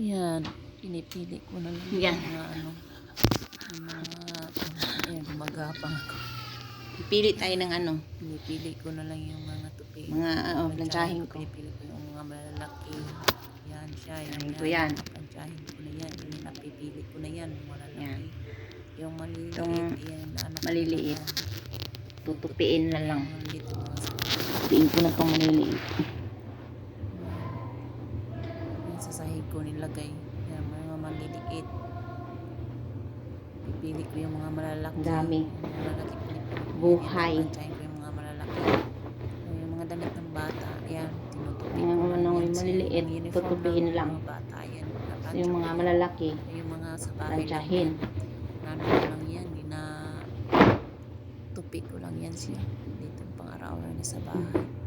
Yan, pinipili ko na lang Yan. mga ano, mga, ayan, gumagapang ako. Pili tayo ng ano, Pinipili ko na lang yung mga tupi. mga uh, planchahin ko. Pinipili ko yung mga malalaki. Yan siya. Planchahin ko yan. Planchahin ko na yan. Yung napipili ko na yan. Yung malalaki. Yan. Yung maliliit. Itong yan, anak maliliit. yan. Tutupiin na lang. Yung maliliit yung mga sa- Tupiin ko na itong maliliit. Yan sa sahig ko nilagay. Yan, mga maliliit. Pipili ko yung mga malalaki. Dami. Malalaki. Buhay. Planchahin ko yung mga malalaki. Yung mga damit ng bata. Yan, tinutupi Yung ko. mga yung sa maliliit, ng lang. Mga bata. Yan, pinaplansya Yung mga malalaki, Yung mga sa bahay. yan. Nano ko lang yan. Gina tupi ko lang yan siya. Dito yung pang-araw-araw niya sa bahay. Ayun,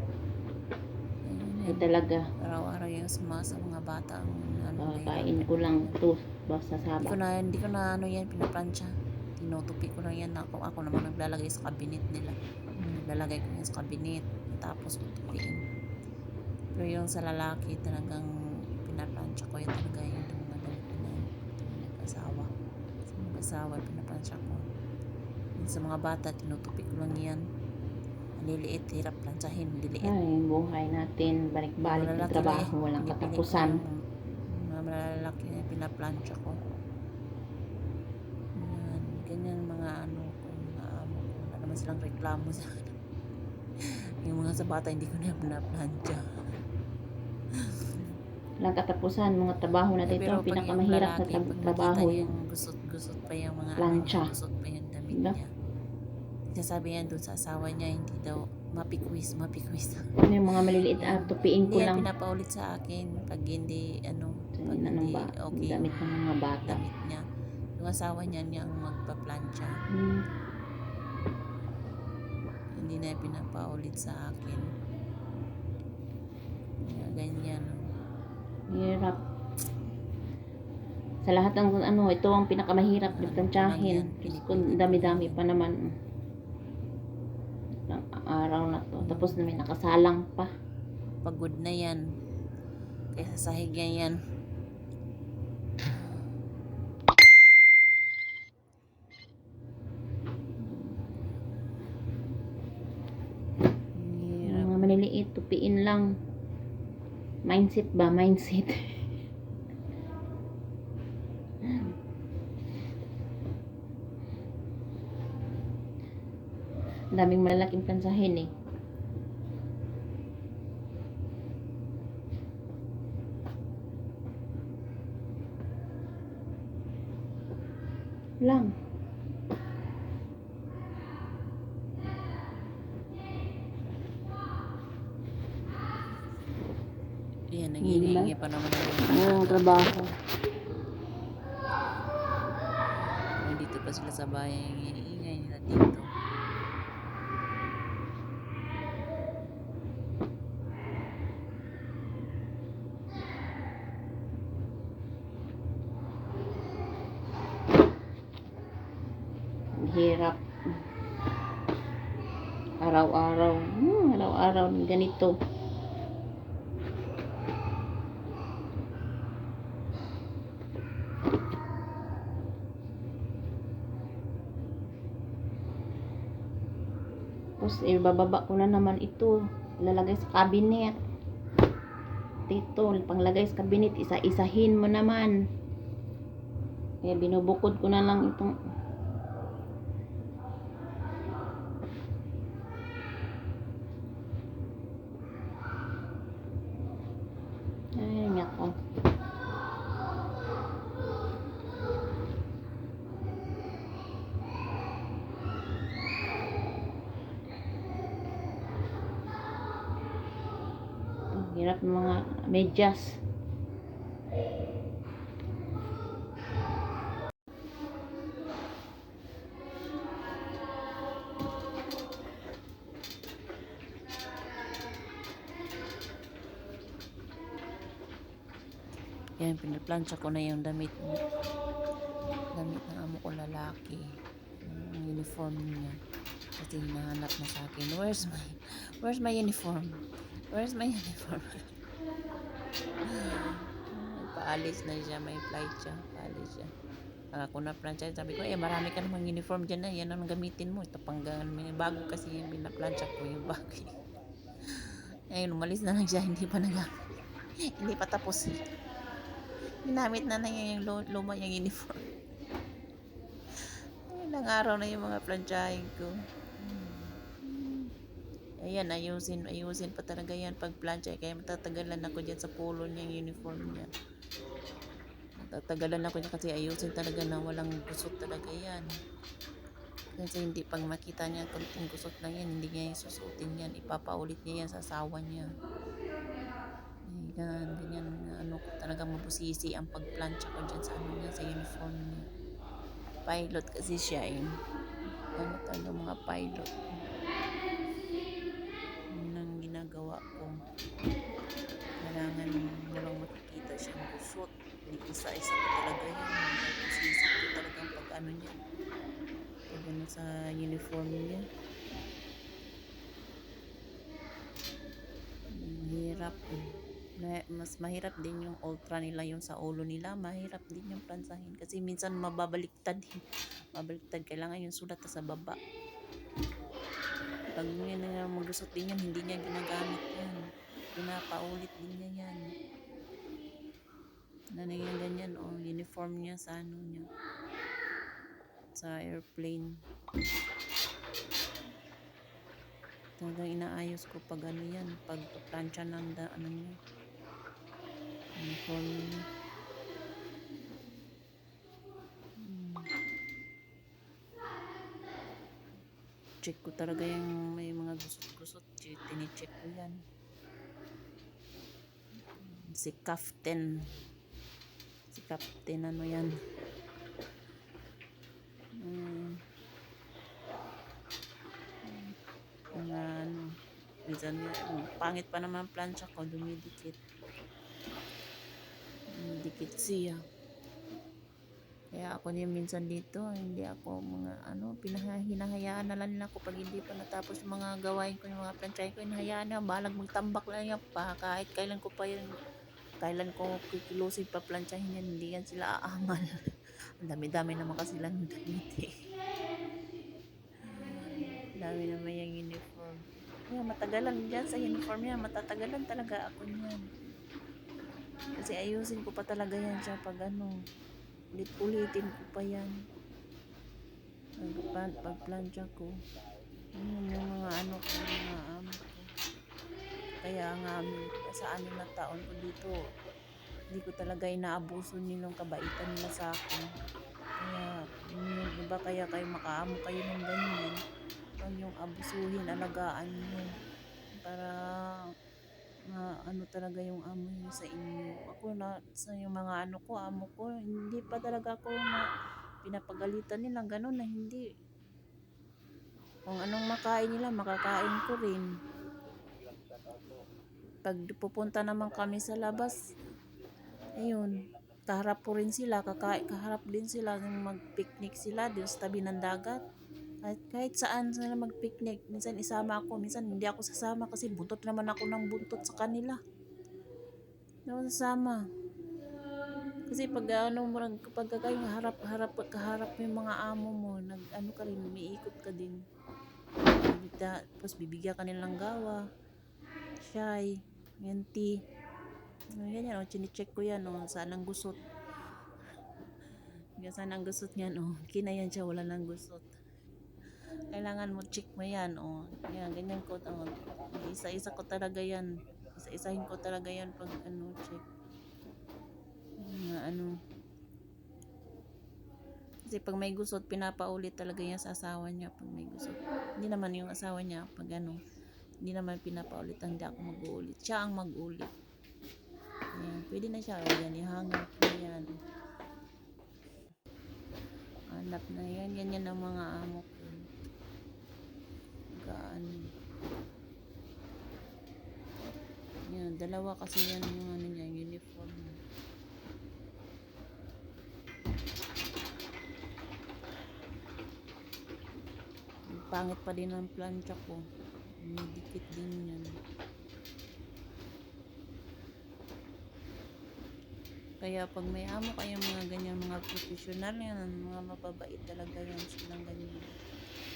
Ay yan. talaga, Araw-araw yung suma sa mga bata ang ano yun. kakain ko lang to basta Hindi ko na, hindi ko na ano yan, pinaplansya. Tinutupi ko lang yan. Ako, ako naman naglalagay sa cabinet nila. Naglalagay ko yan sa cabinet. Tapos tutupiin. Pero yung sa lalaki, talagang pinaplansya ko yan talaga yung mga damit na nag-asawa. Sa mag-asawa, pinaplansya ko. Yung sa mga bata, tinutupi ko lang yan. Maliliit, hirap plansyahin, liliit. Ay, buhay natin, balik-balik ng trabaho, lang walang katapusan. Mga malalaki na pinaplansya ko. Yan, ganyan mga ano ko, mga amo ko. Wala naman silang reklamo sa akin. yung mga sa bata, hindi ko na pinaplansya. Walang katapusan, mga trabaho natin ito, ang pinakamahirap na trabaho. yung gusot-gusot pa yung mga Plancha. ano, gusot pa yung damit Diba? niya. Sasabi yan doon sa asawa niya, hindi daw mapikwis, mapikwis. Ano yung mga maliliit, ah, tupiin Hindi ko lang. pinapaulit sa akin pag hindi, ano, pag hindi ba, okay damit ng mga bata. damit niya. Yung asawa niya niya ang magpa-plancha. Hmm. Hindi na pinapaulit sa akin. Kaya ganyan. Hirap. Sa lahat ng ano, ito ang pinakamahirap na tansyahin. Diyos ko, dami-dami pa naman. Ng araw na to. Tapos na may nakasalang pa. Pagod na yan. Kaya sa sahig niya yan. Mga maliliit, tupiin lang. Mindset ba? Mindset. Daming malalaking plansahin eh. Lang. Yan, Diba? nag-iingi pa naman ang ang trabaho? Dito pa sila sa bahay. Ang iingay nila dito. Ang hirap. Araw-araw. Hmm, araw-araw ganito. Tapos, ibababa ko na naman ito. Ilalagay sa cabinet. Dito, panglagay sa cabinet, isa-isahin mo naman. Kaya binubukod ko na lang itong Ay, nako. Ang hirap ng mga medyas. Yan, pinaplansya ko na yung damit mo. Damit ng amo ko lalaki. Yung uniform niya. Kasi hinahanap na sa akin. Where's my, where's my uniform? Where's my uniform? Paalis na siya, may flight siya. Paalis siya. Ako na plancha, sabi ko, eh marami ka namang uniform dyan na, yan ang gamitin mo. Ito pang ganun, bago kasi yung binaplansya ko yung bag. Ayun, umalis na lang siya, hindi pa nagamit. hindi pa tapos. Ginamit na na niya yung lu- luma niyang uniform. Ilang araw na yung mga plansyahin ko. Ayan, ayusin, ayusin pa talaga yan pag plancha. Kaya matatagalan ako dyan sa polo niya, uniform niya. Matatagalan ako dyan kasi ayusin talaga na walang gusot talaga yan. Kasi hindi pag makita niya kunting gusot lang yan, hindi niya susutin yan. Ipapaulit niya yan sa asawa niya. Ay, ganyan, ano talaga mabusisi ang pagplancha ko dyan sa ano niya, sa uniform niya. Pilot kasi siya eh. Ano talaga mga pilot. Makikita siyang. Hindi isa-isa ko talaga yan. Sisip ko talaga ang pag ano niya. Pag ano sa uniform niya. Mahirap. Mas mahirap din yung ultra nila yung sa ulo nila. Mahirap din yung plansahin. Kasi minsan mababaliktad. eh. Mabaliktad. Kailangan yung sulat sa baba. Pag yan na magusot din yan, hindi niya ginagamit yan. Pinapaulit din niya yan. Ano yan ganyan, oh, uniform niya sa ano niya. Sa airplane. Talagang inaayos ko pag ano yan, pag plancha ng da, ano niya. Uniform niya. Hmm. check ko talaga yung may mga gusot-gusot. Che- Tinicheck ko yan. Si Captain. Captain ano yan. Mm. Mga ano. Minsan, mm, pangit pa naman plancha ko. Dumidikit. Dumidikit siya. Kaya ako din minsan dito, hindi ako mga ano, pinahinahayaan na lang ako pag hindi pa natapos mga gawain ko, yung mga planchay ko, hinahayaan na, balag magtambak lang yan pa, kahit kailan ko pa yun, kailan ko kikilusin pa planchahin yan, hindi yan sila aamal. Ang dami-dami naman kasi lang damit eh. Dami naman yung uniform. Kaya matagalan dyan sa uniform yan, matatagalan talaga ako niyan. Kasi ayusin ko pa talaga yan siya pag ano, ulit-ulitin ko pa yan. Pag, pag plancha ko. Yun yung mga ano ko, mga ko. Kaya nga, sa anim na taon ko dito, hindi ko talaga inaabuso nilang kabaitan nila sa akin. Kaya, yun yung iba kaya kayo makaamo kayo ng ganyan. Huwag yung abusuhin, alagaan nyo. Para na ano talaga yung amo niyo sa inyo. Ako na sa yung mga ano ko, amo ko, hindi pa talaga ako na pinapagalitan nila ganun na hindi. Kung anong makain nila, makakain ko rin. Pag pupunta naman kami sa labas, ayun, kaharap ko rin sila, kakain, kaharap din sila, nung mag-picnic sila doon sa tabi ng dagat. Kahit, kahit saan sila mag-picnic, minsan isama ako, minsan hindi ako sasama kasi buntot naman ako ng buntot sa kanila. Hindi ako sasama. Kasi pag ano mo, kapag kayo harap, harap, kaharap mo yung mga amo mo, nag, ano ka rin, umiikot ka din. Bibigta, tapos bibigyan ka nilang gawa. Shy, yan tea. Ano yan yan, oh, chinicheck ko yan, oh, saan ang gusot. Saan ang gusot niyan, oh. Kinayan siya, wala nang gusot kailangan mo check mo yan oh yan ganyan ko oh. isa-isa ko talaga yan isa-isahin ko talaga yan pag ano check Mga ano kasi pag may gusot pinapaulit talaga yan sa asawa niya pag may gusot hindi naman yung asawa niya pag ano hindi naman pinapaulit hindi ako mag-uulit. Siya ang mag-ulit Ayan, pwede na siya. Oh, yan ihangap na yan. Hanap na yan. Yan ang mga amo ko. Gaan yan dalawa kasi yan yung ano niya uniform. Ang pangit pa din ang plancha ko dikit din yan Kaya pag may amo kayong mga ganyan, mga professional yan, mga mababait talaga yan silang ganyan.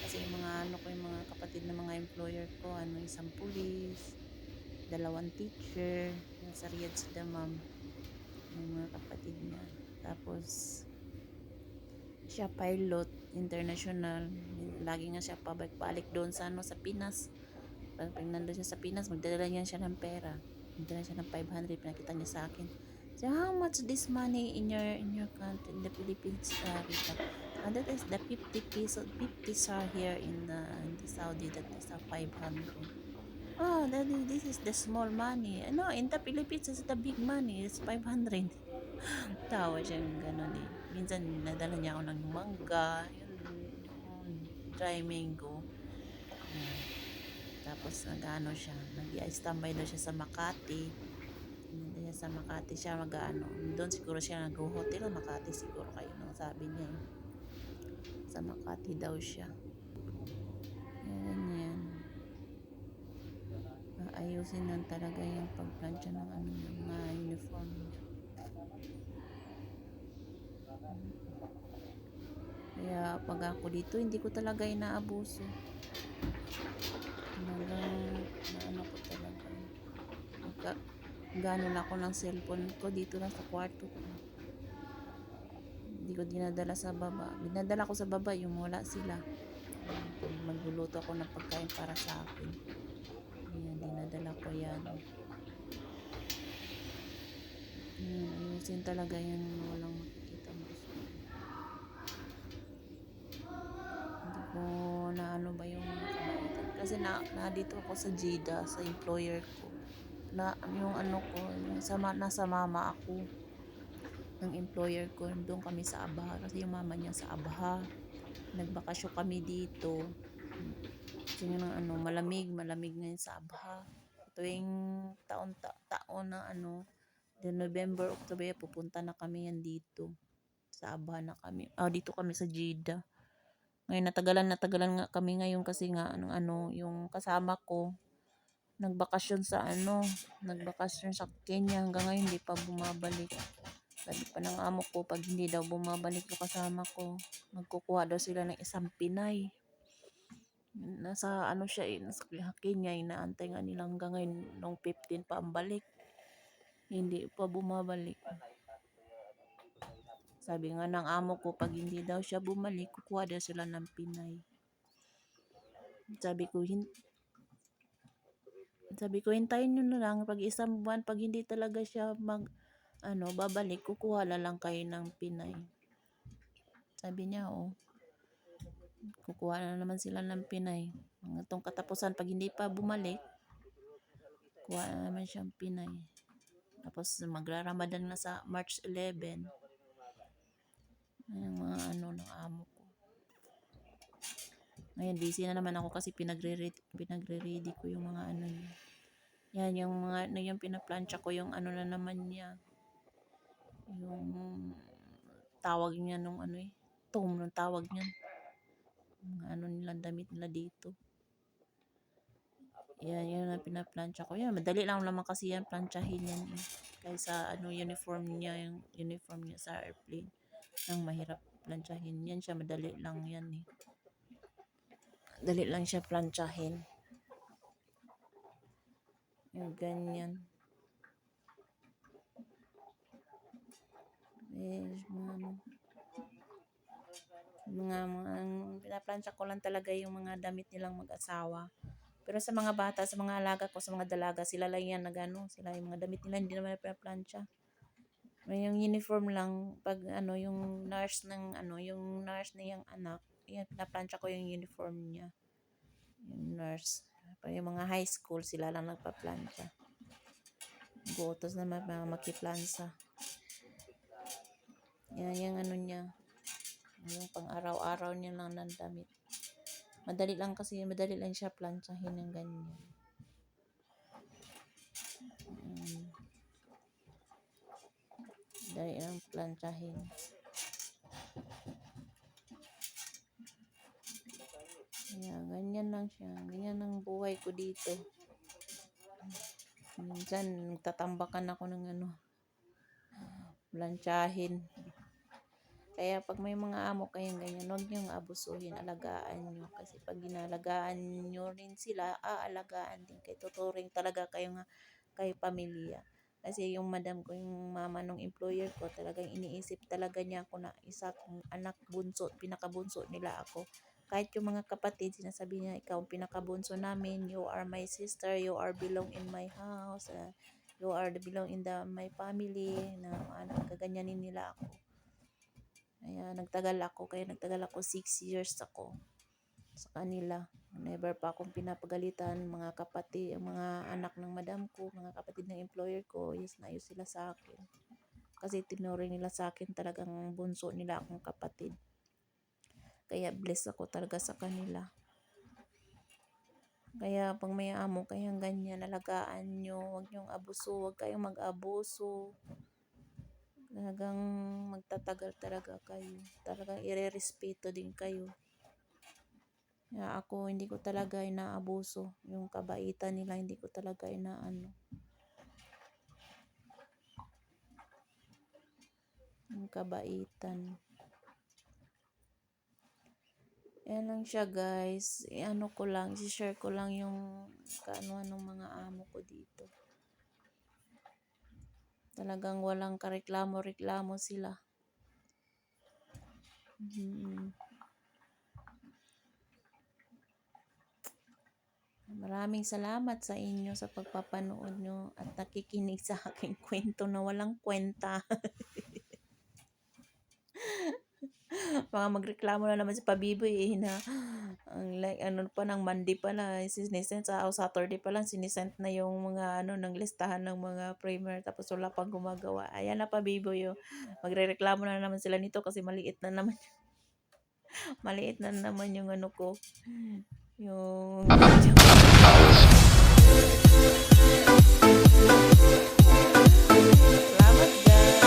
Kasi yung mga ano ko, yung mga kapatid na mga employer ko, ano, isang pulis, dalawang teacher, yung sa Riyadh si Damam, yung mga kapatid niya. Tapos, siya pilot, international. Lagi nga siya pabalik-balik doon sa ano sa Pinas. Pag, pag nandun siya sa Pinas, magdadala niya siya ng pera. Magdala siya ng 500, pinakita niya sa akin. So, how much this money in your in your country, in the Philippines, uh, Rita? And that is the 50 pesos, 50 are here in, uh, in the Saudi, that is uh, 500. Oh, that is, this is the small money. No, in the Philippines, it's the big money. It's 500. Tawa siya yung gano'n eh. Minsan, nadala niya ako ng mangga, yun, yung dry mango. Yan. Tapos, nag-ano siya, nag-standby daw siya sa Makati. Siya sa Makati siya mag-ano. Doon siguro siya nag-hotel sa Makati siguro kayo nang sabi niya eh. Sa Makati daw siya. Yan, yan. Ayusin lang talaga yung pagplansya ng ano, mga uniform niya. Kaya pag ako dito, hindi ko talaga inaabuso. Talagang, ano ko talaga. Magka, gano'n ako ng cellphone ko dito lang sa kwarto ko. Hindi ko dinadala sa baba. Dinadala ko sa baba yung wala sila. Magluluto ako ng pagkain para sa akin. Ayan, dinadala ko yan. Ayan, ayusin talaga yan. Walang makikita mo. Hindi ko na ano ba yung. Kasi na, na dito ako sa Jeddah, sa employer ko. Na, yung ano ko, yung sama, nasa mama ako ng employer ko. Doon kami sa Abaha. Kasi yung mama niya sa Abaha. Nagbakasyon kami dito. Kasi yun ang ano, malamig, malamig ngayon sa Abaha. Tuwing taon, ta, taon na ano, the November, October, pupunta na kami yan dito. Sa Abaha na kami. Ah, dito kami sa Jeddah. Ngayon, natagalan, natagalan nga kami ngayon kasi nga, ano, ano, yung kasama ko, nagbakasyon sa ano, nagbakasyon sa Kenya hanggang ngayon hindi pa bumabalik. Sabi pa ng amo ko, pag hindi daw bumabalik yung kasama ko, magkukuha daw sila ng isang Pinay. Nasa ano siya eh, nasa Kenya, inaantay nga nila hanggang ngayon, nung 15 pa ang balik. Hindi pa bumabalik. Sabi nga ng amo ko, pag hindi daw siya bumalik, kukuha daw sila ng Pinay. Sabi ko, hin sabi ko, hintayin nyo na lang pag isang buwan, pag hindi talaga siya mag, ano, babalik, kukuha na lang kayo ng Pinay. Sabi niya, oh, kukuha na naman sila ng Pinay. Ang itong katapusan, pag hindi pa bumalik, kuha na naman siyang Pinay. Tapos magra-Ramadan na sa March 11. Ayan mga ano ng amo ko. Ngayon, busy na naman ako kasi pinagre-ready, pinagre-ready ko yung mga ano niya. Yan, yung mga, ano yung pinaplansya ko, yung ano na naman niya. Yung tawag niya nung ano eh. Tom nung tawag niya. Mga ano nilang damit nila dito. Yan, yan ang pinaplansya ko. Yan, madali lang naman kasi yan, plansyahin yan eh. Kaysa ano, uniform niya, yung uniform niya sa airplane. Ang mahirap plansyahin. Yan siya, madali lang yan eh. Dali lang siya plansyahin. Yung ganyan. Mga ano. Mga, mga, pinaplansya ko lang talaga yung mga damit nilang mag-asawa. Pero sa mga bata, sa mga alaga ko, sa mga dalaga, sila lang yan nagano, sila yung mga damit nila, hindi naman pinaplansya. Yung uniform lang, pag ano, yung nurse ng, ano, yung nurse niyang anak, yan, pinaplansya ko yung uniform niya. Yung nurse. Pa yung mga high school, sila lang nagpaplansya. Gutos naman mga makiplansa. Yan, yung ano niya. Yung pang araw-araw niya lang ng damit. Madali lang kasi, madali lang siya plansyahin ng ganyan. Dali lang plansyahin. Kaya, ganyan lang siya. Ganyan ang buhay ko dito. Minsan, tatambakan ako ng ano. Lansyahin. Kaya pag may mga amo kayong ganyan, huwag niyong abusuhin, alagaan niyo. Kasi pag ginalagaan niyo rin sila, aalagaan din kayo. Tuturing talaga kayo nga kay pamilya. Kasi yung madam ko, yung mama nung employer ko, talagang iniisip talaga niya ako na isa kong anak bunso, pinakabunso nila ako. Kahit yung mga kapatid, sinasabi niya, ikaw ang pinakabunso namin, you are my sister, you are belong in my house, uh, you are the belong in the my family, na ano, kaganyanin nila ako. Kaya nagtagal ako, kaya nagtagal ako 6 years ako sa kanila. Never pa akong pinapagalitan, mga kapatid, mga anak ng madam ko, mga kapatid ng employer ko, yes na sila sa akin. Kasi tinuring nila sa akin talagang bunso nila akong kapatid. Kaya blessed ako talaga sa kanila. Kaya pag may amo kayang ganyan, alagaan nyo, huwag nyong abuso, huwag kayong mag-abuso. Talagang magtatagal talaga kayo. Talagang ire-respeto din kayo. Kaya ako, hindi ko talaga inaabuso. Yung kabaitan nila, hindi ko talaga inaano. Yung kabaitan. Yan lang siya guys. I-ano ko lang, i-share ko lang yung kaano ng mga amo ko dito. Talagang walang kareklamo-reklamo sila. Mhm. Maraming salamat sa inyo sa pagpapanood nyo at nakikinig sa aking kwento na walang kwenta. Mga magreklamo na naman si Pabiboy eh na ang like ano pa ng Monday pa na sinisend sa o Saturday pa lang sinisend na yung mga ano ng listahan ng mga primer tapos wala pang gumagawa. Ayan na Pabiboy oh. Magrereklamo na naman sila nito kasi maliit na naman maliit na naman yung ano ko yung Selamat guys